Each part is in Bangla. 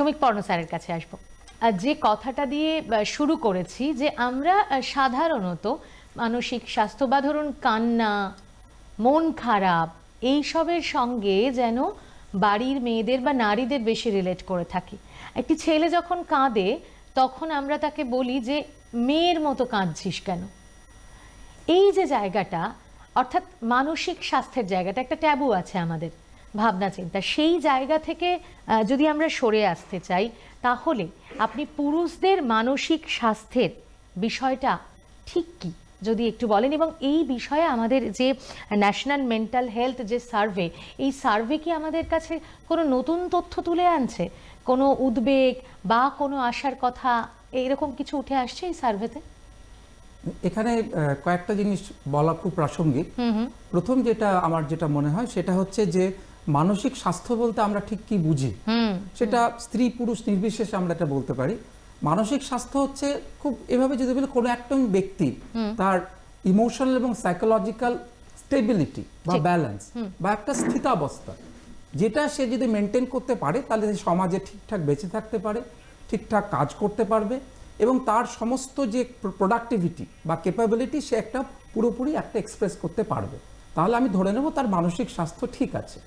শ্রমিক পর্ণ স্যারের কাছে আসব। যে কথাটা দিয়ে শুরু করেছি যে আমরা সাধারণত মানসিক স্বাস্থ্য বা ধরুন কান্না, মন খারাপ, এইসবের সঙ্গে যেন বাড়ির মেয়েদের বা নারীদের বেশি রিলেট করে থাকি। একটি ছেলে যখন কাঁদে, তখন আমরা তাকে বলি যে, মেয়ের মতো কাঁদছিস কেন? এই যে জায়গাটা, অর্থাৎ মানসিক স্বাস্থ্যের জায়গাটা, একটা ট্যাবু আছে আমাদের। ভাবনা চিন্তা। সেই জায়গা থেকে যদি আমরা সরে আসতে চাই তাহলে আপনি পুরুষদের মানসিক স্বাস্থ্যের বিষয়টা ঠিক কি? যদি একটু বলেন এবং এই বিষয়ে আমাদের যে ন্যাশনাল মেন্টাল হেলথ যে সার্ভে এই সার্ভে কি আমাদের কাছে কোনো নতুন তথ্য তুলে আনছে? কোনো উদ্বেগ বা কোনো আশার কথা এইরকম কিছু উঠে আসছে এই সার্ভেতে? এখানে কয়েকটা জিনিস বলা খুব প্রাসঙ্গিক। প্রথম যেটা আমার যেটা মনে হয় সেটা হচ্ছে যে মানসিক স্বাস্থ্য বলতে আমরা ঠিক কি বুঝি? সেটা স্ত্রী পুরুষ নির্বিশেষে আমরা এটা বলতে পারি। মানসিক স্বাস্থ্য হচ্ছে খুব এভাবে যদি বলি কোনো একটা ব্যক্তির তার ইমোশনাল এবং সাইকোলজিক্যাল স্টেবিলিটি বা ব্যালেন্স বা একটা স্থিতাবস্থা। যেটা সে যদি মেনটেন করতে পারে তাহলে সে সমাজে ঠিকঠাক বেঁচে থাকতে পারে ঠিকঠাক কাজ করতে পারবে এবং তার সমস্ত যে প্রোডাক্টিভিটি বা ক্যাপাবিলিটি সে একটা পুরোপুরি একটা এক্সপ্রেস করতে পারবে। তাহলে আমি ধরে নেব তার মানসিক স্বাস্থ্য ঠিক আছে।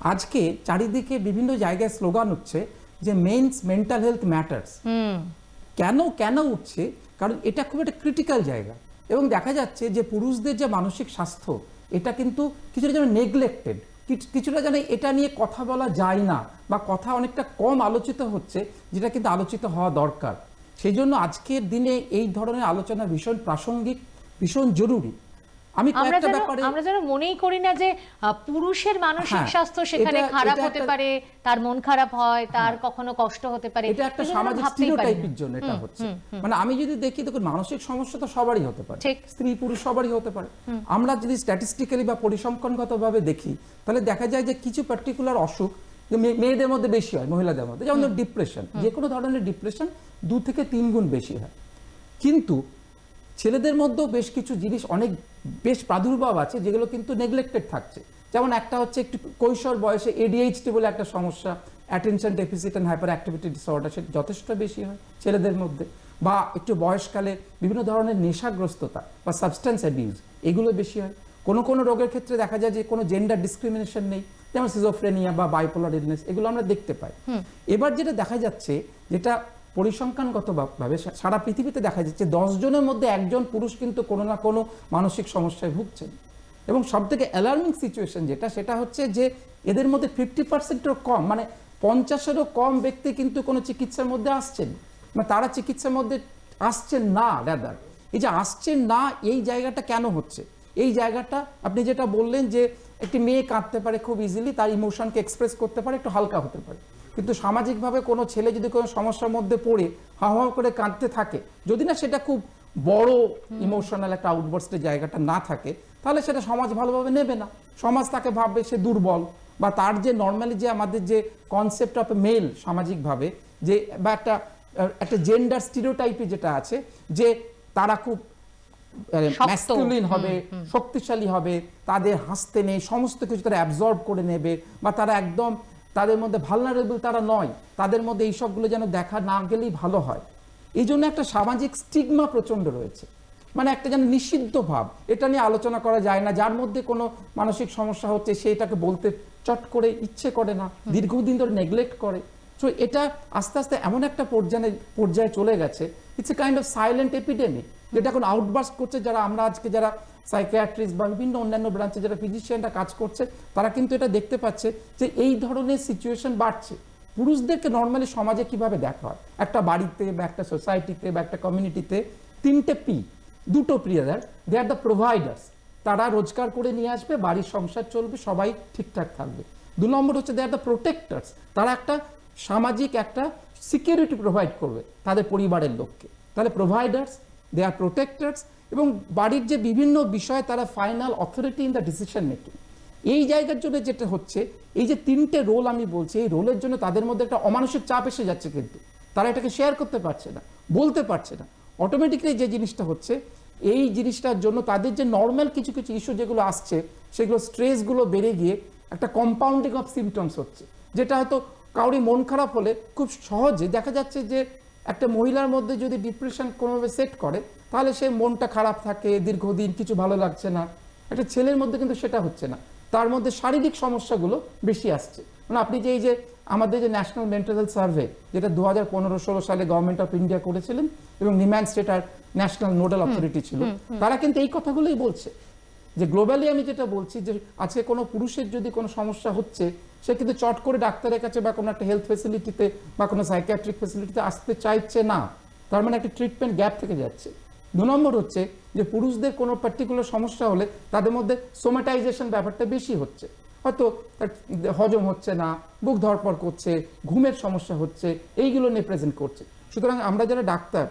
আজকে চারিদিকে বিভিন্ন জায়গায় স্লোগান উঠছে যে মেন্স মেন্টাল হেলথ ম্যাটার্স। হুম। কেন কেন উঠছে? কারণ এটা খুব একটা ক্রিটিক্যাল জায়গা। এবং দেখা যাচ্ছে যে পুরুষদের যে মানসিক স্বাস্থ্য এটা কিন্তু কিছুটা যেন নেগলেক্টেড। কিছুটা যেন এটা নিয়ে কথা বলা যায় না বা কথা অনেকটা কম আলোচিত হচ্ছে যেটা কিন্তু আলোচিত হওয়া দরকার। সেই জন্য আজকের দিনে এই ধরনের আলোচনা ভীষণ প্রাসঙ্গিক ভীষণ জরুরি। আমি কয়েকটা ব্যাপারে আমরা যেন মনেই করি না যে পুরুষের মানসিক হ্যাঁ, স্বাস্থ্য সেখানে খারাপ হতে পারে তার মন খারাপ হয় তার কখনো কষ্ট হতে পারে এটা একটা সামাজিক। স্টিরিওটাইপের জন্য এটা হচ্ছে। মানে আমি যদি দেখি দেখুন মানসিক সমস্যা তো সবারই হতে পারে। স্ত্রী পুরুষ সবারই হতে পারে। আমরা যদি স্ট্যাটিস্টিক্যালি বা পরিসংখ্যানগতভাবে দেখি তাহলে দেখা যায় যে কিছু পার্টিকুলার অসুখ মেয়েদের মধ্যে বেশি হয় মহিলাদের মধ্যে। যেমন ডিপ্রেশন যে কোনো ধরনের ডিপ্রেশন দু থেকে তিন গুণ বেশি হয়। কিন্তু ছেলেদের মধ্যেও বেশ কিছু জিনিস অনেক বেশ প্রাদুর্ভাব আছে যেগুলো কিন্তু নেগলেক্টেড থাকছে। যেমন একটা হচ্ছে একটু কৈশোর বয়সে এডিএইচডি বলে একটা সমস্যা attention deficit and hyperactivity disorder সেটা যথেষ্ট বেশি হয় ছেলেদের মধ্যে। বা একটু বয়সকালে বিভিন্ন ধরনের নেশাগ্রস্ততা বা সাবস্টেন্স অ্যাবিউজ এগুলো বেশি হয়। কোনো কোনো রোগের ক্ষেত্রে দেখা যায় যে কোনো জেন্ডার ডিসক্রিমিনেশন নেই যেমন সিজোফ্রেনিয়া বা বাইপোলার ইলনেস এগুলো আমরা দেখতে পাই। এবার যেটা দেখা যাচ্ছে যেটা পরিসংখ্যানগতভাবে সারা পৃথিবীতে দেখা যাচ্ছে জনের মধ্যে একজন পুরুষ কিন্তু কোনো না কোনো মানসিক সমস্যায় ভুগছেন। এবং সব থেকে অ্যালার্মিং সিচুয়েশন যেটা, সেটা হচ্ছে যে এদের মধ্যে ফিফটি পার্সেন্টেরও কম মানে পঞ্চাশেরও কম ব্যক্তি কিন্তু কোনো চিকিৎসার মধ্যে আসছেন। মানে তারা চিকিৎসার মধ্যে আসছেন না রাদার এই যে আসছেন না, এই জায়গাটা কেন হচ্ছে? এই জায়গাটা আপনি যেটা বললেন যে একটি মেয়ে কাঁদতে পারে খুব ইজিলি তার ইমোশনকে এক্সপ্রেস করতে পারে, একটু হালকা হতে পারে। কিন্তু সামাজিকভাবে কোনো ছেলে যদি কোনো সমস্যার মধ্যে পড়ে হাওয়া করে কাঁদতে থাকে যদি না সেটা খুব বড় ইমোশনাল একটা আউটবার্স্টের জায়গাটা না থাকে তাহলে সেটা সমাজ ভালোভাবে নেবে না। সমাজ তাকে ভাববে সে দুর্বল বা তার যে নর্মালি যে আমাদের যে কনসেপ্ট অফ মেল সামাজিকভাবে যে বা একটা একটা জেন্ডার স্টিরিওটাইপে যেটা আছে যে তারা খুব। ম্যাসকুলিন হবে শক্তিশালী হবে তাদের হাসতে নেই সমস্ত কিছু তারা অ্যাবজর্ব করে নেবে বা তারা একদম তাদের মধ্যে ভালনারেবল তারা নয়। তাদের মধ্যে এই সবগুলো যেন দেখা না গেলেই ভালো হয়। এই জন্য একটা সামাজিক স্টিগমা প্রচণ্ড রয়েছে। মানে একটা যেন নিষিদ্ধ ভাব। এটা নিয়ে আলোচনা করা যায় না। যার মধ্যে কোনো মানসিক সমস্যা হচ্ছে সে এটাকে বলতে চট করে ইচ্ছে করে না। দীর্ঘদিন ধরে নেগলেক্ট করে। সো এটা আস্তে আস্তে এমন একটা পর্যায়ে পর্যায়ে চলে গেছে। It's a kind of silent epidemic যেটা এখন আউটবার্স্ট করছে যারা আমরা আজকে যারা সাইকিয়াট্রিস্ট বা বিভিন্ন অন্যান্য ব্রাঞ্চে যারা ফিজিশিয়ানরা কাজ করছে, তারা কিন্তু এটা দেখতে পাচ্ছে যে এই ধরনের সিচুয়েশন বাড়ছে। পুরুষদেরকে নর্মালি সমাজে কীভাবে দেখা হয়? একটা বাড়িতে বা একটা সোসাইটিতে বা একটা কমিউনিটিতে তিনটে পি দুটো প্রিয়াদার দে আর দ্য প্রোভাইডার্স তারা রোজগার করে নিয়ে আসবে, বাড়ির সংসার চলবে, সবাই ঠিকঠাক থাকবে। দু নম্বর হচ্ছে দে আর দ্য প্রোটেক্টার্স তারা একটা সামাজিক একটা সিকিউরিটি প্রোভাইড করবে তাদের পরিবারের লোককে। তাহলে প্রোভাইডার্স দে আর প্রোটেক্টার্স এবং বাড়ির যে বিভিন্ন বিষয়ে তারা final authority in the decision making এই জায়গার জন্য যেটা হচ্ছে, এই যে তিনটে রোল আমি বলছি, এই রোলের জন্য তাদের মধ্যে একটা অমানসিক চাপ এসে যাচ্ছে কিন্তু। তারা এটাকে শেয়ার করতে পারছে না, বলতে পারছে না। অটোমেটিক্যালি যে জিনিসটা হচ্ছে, এই জিনিসটার জন্য তাদের যে নর্মাল কিছু কিছু ইস্যু যেগুলো আসছে, সেগুলো স্ট্রেসগুলো বেড়ে গিয়ে একটা কম্পাউন্ডিং অফ সিমটমস হচ্ছে। যেটা হয়তো কাউরি মন খারাপ হলে খুব সহজে দেখা যাচ্ছে যে একটা মহিলার মধ্যে যদি ডিপ্রেশন কোনোভাবে সেট করে তাহলে সে মনটা খারাপ থাকে দীর্ঘদিন কিছু ভালো লাগছে না। একটা ছেলের মধ্যে কিন্তু সেটা হচ্ছে না। তার মধ্যে শারীরিক সমস্যাগুলো বেশি আসছে। মানে আপনি যে এই যে আমাদের যে ন্যাশনাল মেন্টাল হেলথ সার্ভে যেটা দু হাজার পনেরো ষোলো সালে গভর্নমেন্ট অফ ইন্ডিয়া করেছিলেন এবং নিম্যান স্টেট আর ন্যাশনাল নোডাল অথরিটি ছিল তারা কিন্তু এই কথাগুলোই বলছে। যে গ্লোবালি আমি যেটা বলছি যে আজকে কোনো পুরুষের যদি কোনো সমস্যা হচ্ছে সে কিন্তু চট করে ডাক্তারের কাছে বা কোনো একটা হেলথ ফেসিলিটিতে বা কোনো সাইকিয়াট্রিক ফেসিলিটিতে আসতে চাইছে না। তার মানে একটা ট্রিটমেন্ট গ্যাপ থেকে যাচ্ছে। দু নম্বর হচ্ছে যে পুরুষদের কোনো পার্টিকুলার সমস্যা হলে তাদের মধ্যে সোমাটাইজেশন ব্যাপারটা বেশি হচ্ছে। হয়তো তার হজম হচ্ছে না, বুক ধরপড় করছে, ঘুমের সমস্যা হচ্ছে, এইগুলো নিয়ে প্রেজেন্ট করছে। সুতরাং আমরা যারা ডাক্তার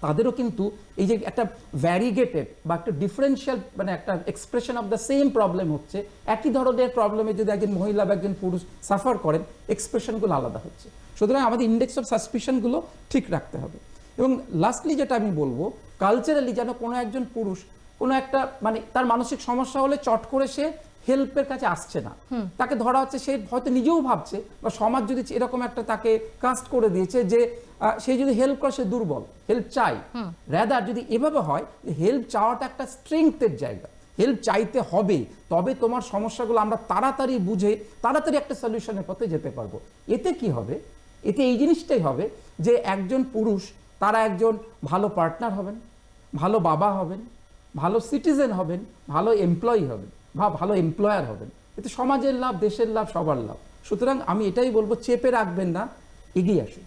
তাদেরও কিন্তু এই যে একটা ভ্যারিগেটেড বা একটা ডিফারেন্সিয়াল মানে একটা expression of the same problem হচ্ছে, একই ধরনের প্রবলেমে যদি একজন মহিলা বা একজন পুরুষ সাফার করেন এক্সপ্রেশনগুলো আলাদা হচ্ছে। সুতরাং আমাদের ইন্ডেক্স অফ সাসপিশনগুলো ঠিক রাখতে হবে। এবং লাস্টলি যেটা আমি বলব কালচারালি যেন কোনো একজন পুরুষ কোনো একটা মানে তার মানসিক সমস্যা হলে চট করে সে হেল্পের কাছে আসছে না। তাকে ধরা হচ্ছে সে হয়তো নিজেও ভাবছে বা সমাজ যদি এরকম একটা তাকে কাস্ট করে দিয়েছে যে সে যদি হেল্প করে সে দুর্বল হেল্প চাই। র্যাদার যদি এভাবে হয় হেল্প চাওয়াটা একটা স্ট্রেংথের জায়গা। হেল্প চাইতে হবে তবে তোমার সমস্যাগুলো আমরা তাড়াতাড়ি বুঝে তাড়াতাড়ি একটা সলিউশনের পথে যেতে পারব। এতে কি হবে? এতে এই জিনিসটাই হবে যে একজন পুরুষ তারা একজন ভালো পার্টনার হবেন ভালো বাবা হবেন ভালো সিটিজেন হবেন, ভালো এমপ্লয়ি হবেন, বা ভালো এমপ্লয়ার হবেন। এতে সমাজের লাভ, দেশের লাভ, সবার লাভ। সুতরাং আমি এটাই বলব, চেপে রাখবেন না, এগিয়ে আসুন।